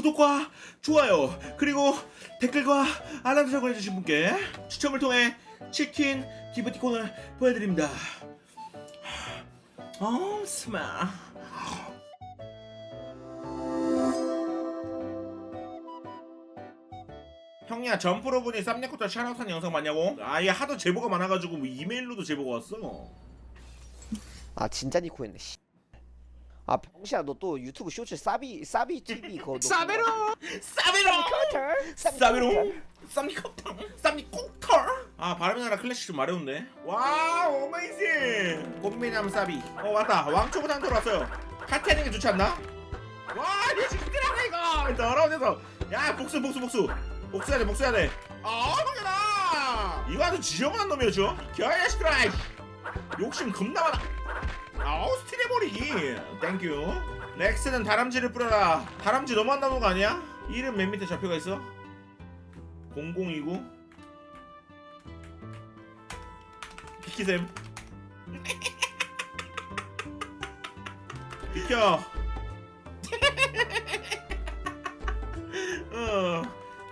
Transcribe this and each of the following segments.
구독과 좋아요 그리고 댓글과 알람 설정 해주신 분께 추첨을 통해 치킨 기프티콘을 보내드립니다. 어 스마. 형이야 점프로분이 쌈내코터 샤라우탄 영상 봤냐고? 아얘 하도 제보가 많아가지고 뭐 이메일로도 제보가 왔어. 아 진짜 니코였네 씨. 아 병신아 너 또 유튜브 쇼츠 사비 사비 TV 그거 너 사베로! 사베로! 커터? 사베로! 쌈니컵탕 쌈니코터? 아 바람의 나라 클래식 좀 마려운데. 와우 어메이징! 꽃미남 사비. 어 왔다. 왕초보장 들어왔어요. 카트하는 게 좋지 않나? 와 이거 진짜라고 이거! 더러운 녀석. 야 복수 복수 복수. 복수해야 돼 복수해야 돼아 형이다 이거 아주 지저분한 놈이었죠 겨야 시트라이 욕심 겁나 많아 아우 스틸해버리기 땡큐 렉스는 다람쥐를 뿌려라. 다람쥐 너무 안 나오는 거 아니야? 이름 맨 밑에 잡혀가 있어? 0029 비키셈. 비켜.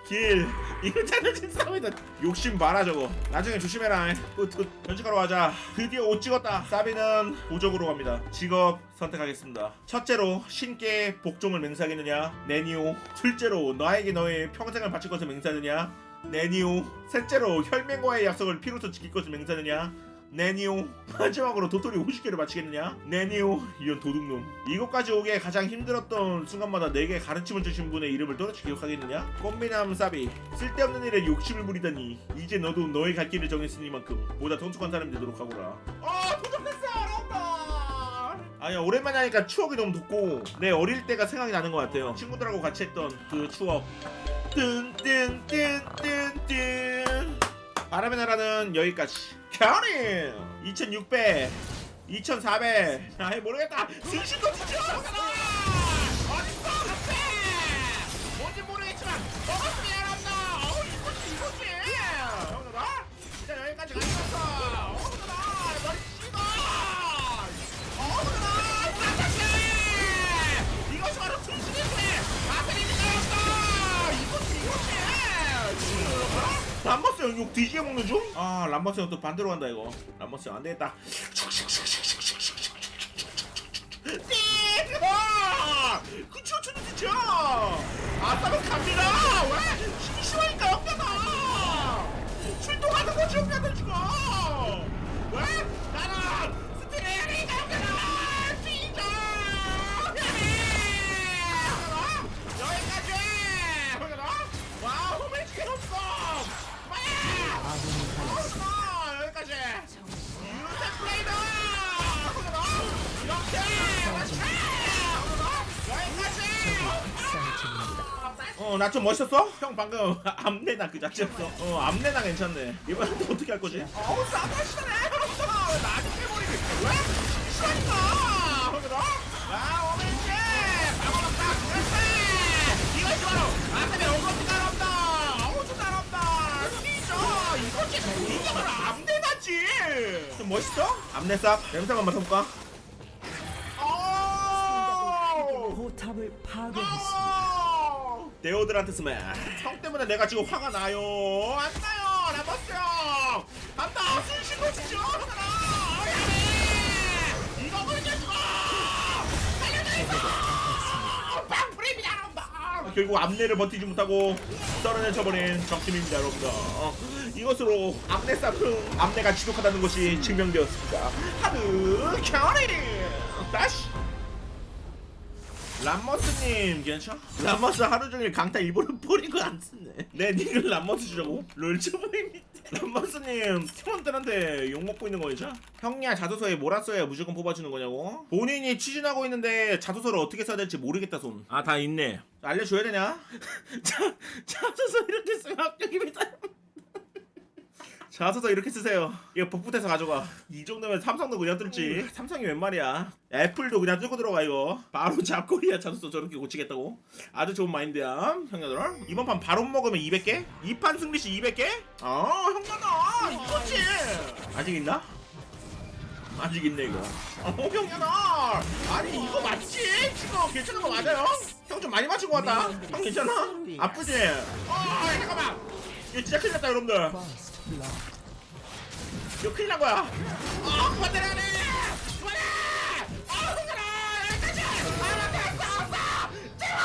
어길 이거 자존심 싸움이다. 욕심 많아 저거. 나중에 조심해라. 굿굿 편집하러 가자. 드디어 옷 찍었다. 사비는 보적으로 갑니다. 직업 선택하겠습니다. 첫째로 신께 복종을 맹세하겠느냐? 네니오. 둘째로 너에게 너의 평생을 바칠 것을 맹세하느냐? 네니오. 셋째로 혈맹과의 약속을 피로써 지킬 것을 맹세하느냐 네니오 마지막으로 도토리 50개를 마치겠느냐? 네니오 이런 도둑놈. 이곳까지 오기에 가장 힘들었던 순간마다 내게 가르침을 주신 분의 이름을 또렷이 기억하겠느냐? 꽃미남 사비 쓸데없는 일에 욕심을 부리다니 이제 너도 너의 갈 길을 정했으니만큼 보다 성숙한 사람이 되도록 하거라. 아 도착했어! 어렵다! 아니야 오랜만에 하니까 추억이 너무 돋고 내 어릴 때가 생각이 나는 것 같아요. 친구들하고 같이 했던 그 추억. 뜬뜬뜬뜬뜬 바람의 나라는 여기까지. 겨울이! 2600 2400 아이 모르겠다. 승신도 진짜 뒤지게 먹는 중? 아 람버스 형또 반대로 간다 이거 람버스 형 안되겠다 아! 그쵸 저도 진짜 아따로 갑니다 왜? 심심하니까 영가다 출동하는 거지 영가들 지금 왜? 어, 나 좀 멋있었어? 형 방금 암내나 그 자체였어. 어, 암내나 괜찮네. 이번엔 또 어떻게 할 거지? 어우, 싸다시네. 나한테 빼버리기. 왜? 시간이가. 형들아. 아, 오면지. 방어막 딱 그랬어. 이것이 바로 아싸비 엉거지 따라온다. 어우, 좀 따라온다. 진짜. 이거지. 이게 바로 암내나지. 좀 멋있어? 암내 쌉. 냄새 한번 맡아볼까? 어. 포탑을 파괴했습니다. 아! 데오드란트 스매 형 때문에 내가 지금 화가 나요. 안 나요. 라버스 형. 간다. 하나 이거 걸려주고 살려줘 방프레임이 날아온다 결국 앞내를 버티지 못하고 썰어내쳐버린 적팀입니다 여러분들. 어, 이것으로 앞내 싸움 앞내가 지독하다는 것이 증명되었습니다. 하드 캐 람머스님 괜찮아? 람머스 하루 종일 강타 일부러 뿌린 거안 쓰네 내 닉을 람머스 주자고? 롤즈보입니다 람머스님 팀원들한테 욕 먹고 있는 거죠? 형이야 자소서에 뭐라 써야 무조건 뽑아주는 거냐고? 본인이 추진하고 있는데 자소서를 어떻게 써야 될지 모르겠다 손 아 다 있네 알려줘야 되냐? 자, 자소서 이렇게 쓰면 합격입니다 자소서 이렇게 쓰세요. 이거 복붙해서 가져가. 이 정도면 삼성도 그냥 뚫지. 삼성이 웬 말이야. 애플도 그냥 뚫고 들어가 이거. 바로 잡코리아 자소서 저렇게 고치겠다고. 아주 좋은 마인드야. 형님들. 이번 판 바로 먹으면 200개? 2판 승리시 200개? 아 형나다 이거지. 아직 있나? 아직 있네 이거. 어 형년아. 아니 이거 맞지? 지금 괜찮은 거 맞아요? 형형좀 많이 맞춘 것 같다 형 괜찮아? 아프지? 어 잠깐만 이거 진짜 큰일 났다 여러분들. 이거 큰일 난 거야. 아 그만 때려내 그만해! 아 여기까지! 아 제발!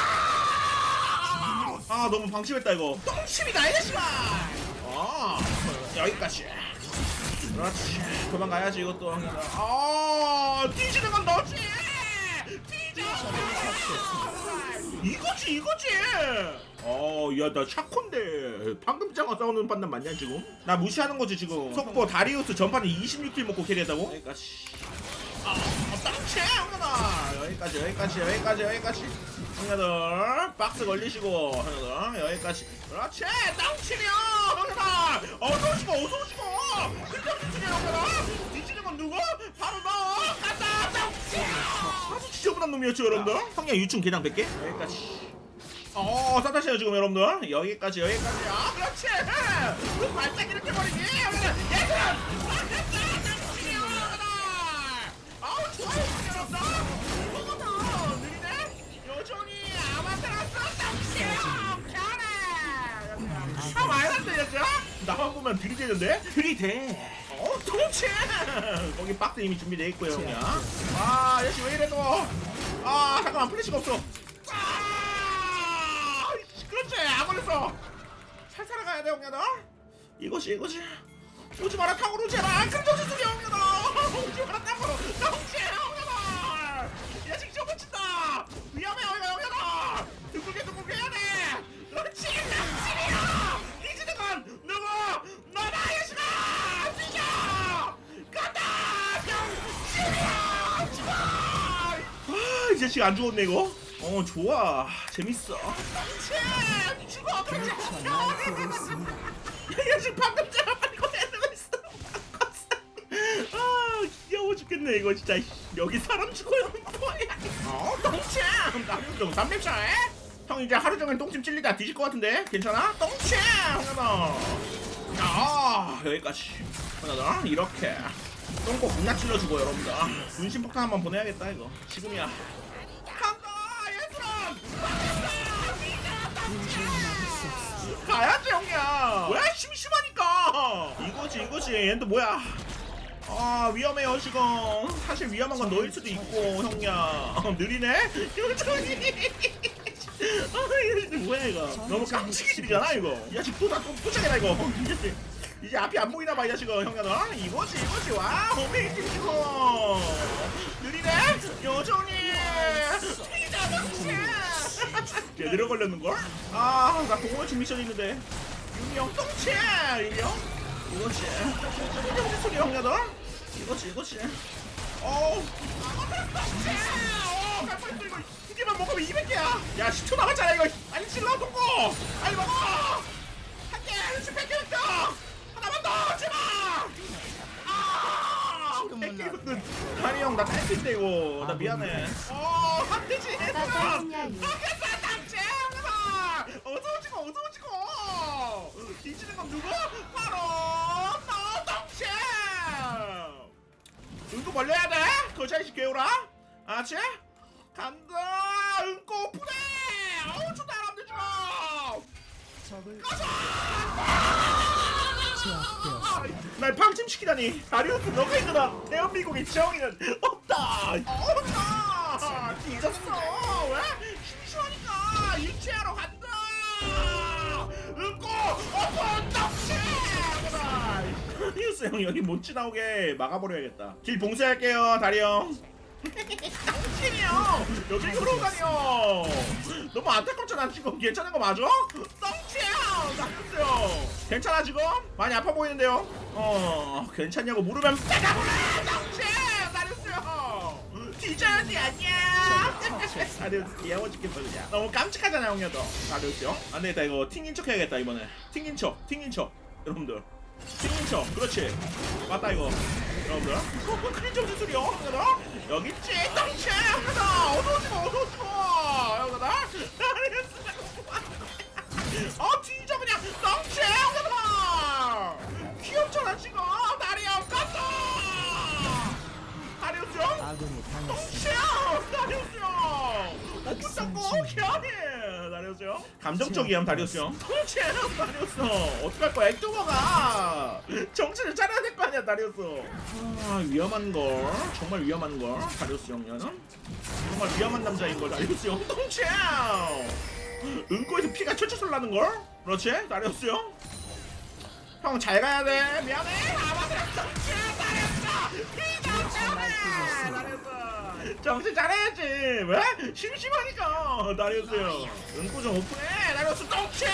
아 너무 방심했다 이거. 똥침이다 이 자식아! 아 여기까지. 그렇지. 도망가야지 이것도. 아 뒤지는 건 너지! 뒤져! 이거지 이거지 어 야 나 샤콘데. 방금 장어 싸우는 판단 맞냐 지금? 나 무시하는 거지 지금. 속보 다리우스 전판에 26킬 먹고 캐리했다고? 여기까지. 아 땅채 형님아. 여기까지 여기까지 여기까지 여기까지. 형님들 박스 걸리시고 형님들 여기까지. 그렇지 땅치며 형님아. 어서 오시고 어서 오시고. 근접 뒤치네 형님아. 뒤치는 건 누구? 바로 너. 간다 땅치 아주 지저분한 놈이었죠 여러분들. 형님 유충 개당 100개? 여기까지 어, 사다시요 지금 여러분들. 여기까지 여기까지. 아 그렇지. 그 발짝 이렇게 버리기 여러분들 얘들아! 아우 좋아요 여러분들 뭐가 느리네? 여전히 아마테라스 땀치요. 잘해. 아 말도 안 되겠죠? 나만 보면 들이대는데? 들이대. 어 통치 거기 박스 이미 준비돼 있고요 그냥. 아 역시 왜 이래 또 아 잠깐만 플래시가 없어 아 이씨, 그렇지 안 걸렸어 형님들 이것이 이것이. 오지 마라 탕으로 제발 금정신 소리 형님들 오지 마라 탕으로 정치 형님들 야 지금 쳐붙인다. 위험해 형님들 둥글게 둥글게 해야 돼. 남친이야. 이지는 건 누구 너다 예수가 뛰겨 간다 병신이야. 죽어. 아 이 자식 안 죽었네 이거 어 좋아. 재밌어. 치 죽어 그렇지. 야 지금 방금 전에 이거 내고 있어. 아 귀여워 죽겠네 이거 진짜. 여기 사람 죽어요 뭐야. 어 똥침 좀 삼겹살. 형 이제 하루 종일 똥침 찔리다 뒤질 것 같은데? 괜찮아? 똥침 형아 아 여기까지. 하나 더. 이렇게. 똥꼬 겁나 찔러주고 여러분들. 분신 폭탄 한번 보내야겠다 이거. 지금이야 가야지 형이야. 왜 심심하니까. 이거지 이거지. 얘는 또 뭐야? 아 위험해요 지금. 사실 위험한 건 너일 수도 있고 형이야. 어, 느리네? 요정이 아 이거 뭐야 이거? 너무 깜찍이들이잖아 이거. 이 자식 또다 또 포착해라 이거. 이제 앞이 안 보이나 봐이 자식아 형이야 너. 이거지 이거지. 와 어메이징 지금 느리네? 요정이 제대로 걸렸는걸? 아, 나 동호회춘 미션 있는데. 유미형 똥치! 유미형? 이거지. 이게 무슨 소리야, 형야, 너? 이거지, 이거지. 어우. 똥치! 어, 이거. 두 개만 먹으면 200개야. 야, 10초 남았잖아, 이거. 아니, 질러, 동고! 빨리 먹어! 한 개! 그렇지, 100개 됐다! 하나만 더! 제발! 아! 100개 다리 형, 나 딸핀데, 이거. 나 미안해. 어, 한 대지! 나가 짜증이야, 이거. 아, 짱짱아! 어서 오지고 어서 오지고! 뒤지는 건 누구? 바로 너 덩치! 은고 벌려야 돼? 그 자식 개우라? 아치? 간다! 은고 오픈해! 어우 좋다 여러분들 좀! 적을 아, 날 방침시키다니 다리우스 너가 있구나 대한민국의 정의는 없다 나 뒤졌어 왜? 심심하니까 유치하러 간다 응고 오픈 덕시 다리우스 형 여기 못 지나오게 막아버려야겠다. 길 봉쇄할게요 다리 형. 똥치이요! 여기 흐르다니요. 너무 안타깝잖아 지금? 괜찮은 거 맞아? 똥치야! 나왔어요. 괜찮아 지금? 많이 아파 보이는데요? 어 괜찮냐고 물으면 물어 똥치 나렸어요 뒤져야지 안녕 나렸어 귀여워 죽겠어 너무 깜찍하잖아 형녀도. 나렸어요? 안되겠다 이거 튕긴 척 해야겠다 이번에. 튕긴 척 튕긴 척 여러분들. 튕긴 척 그렇지. 맞다 이거. 여러분들. 어, 그린 점수 소리요 형녀다 여기 있지 똥치 형녀다 어서오지마 어서오지마 형녀다 어 뒤져 그냥 똥치 형녀다 귀엽잖아 지금 다리 형 아군이 당했습니다. 똥치야 다리 형 오픈 닫고 현이 감정적이야 다리우스 형 그렇지 다리우스 어떡할 거야 액도버가. 정신을 차려야 될 거 아니야 다리우스 아 위험한걸. 정말 위험한걸. 다리우스 형이는 정말 위험한 남자인걸 다리우스 형 똥채 은꼬에서 피가 철철 나는걸? 그렇지? 다리우스 형 형 잘 가야 돼. 미안해. 다리우스 피 다리우스 정신 차려야지. 왜? 심심하니까. 다리우스요. 은꼬 좀 오픈해. 다리우스 똥채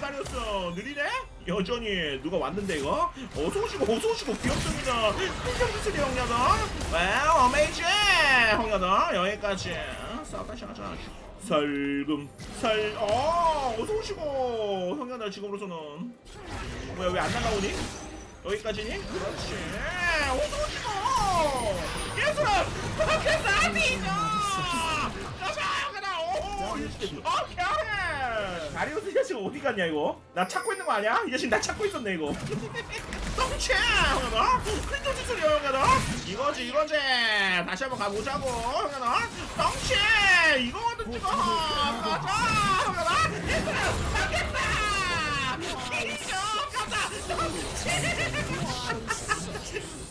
다리우스 느리네? 여전히 누가 왔는데 이거? 어서오시고 어서오시고 귀엽습니다. 흥정수술이 형녀들 와우 어메이징 형녀들 여기까지. 싸다샤자. 설금 설어 어서오시고. 형녀들 지금으로서는. 뭐야 왜 안 날라오니? 여기까지니? 그렇지. 어서오시고 예술아 그렇게 싸비죠! 가자 오 오케이 다리우스 이 자식 어디 갔냐 이거? 나 찾고 있는 거 아니야? 이 자식 나 찾고 있었네 이거. 똥채! 형아 큰 짓을 형아 이거지 이거지. 다시 한번 가보자고 형아 똥채! 이거거든 지금 가자 형아 얘들아 가겠다! 이겨 가자!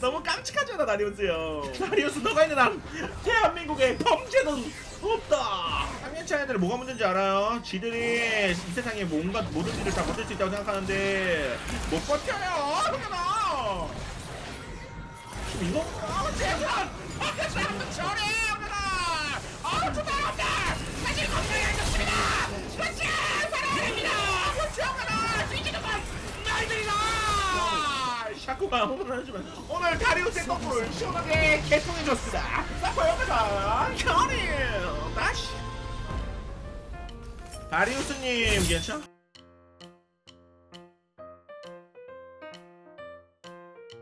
너무 깜찍 하잖아 다리우스 형 다리우스 너가 있는 한 대한민국에 범죄는 없다. 상해차 애들 뭐가 문제인지 알아요? 지들이 이 세상에 뭔가 모든 일을 다 버틸 수 있다고 생각하는데 못 버텨요 형아 이거 아 제발! 아 사람도 저래 형아 아 좋다. 사실 건강에 샤코가 홈런하지만 오늘 다리우스의 거꾸를 시원하게 개통해줬습니다. 사코 형아 견이 다시. 다리우스님 괜찮?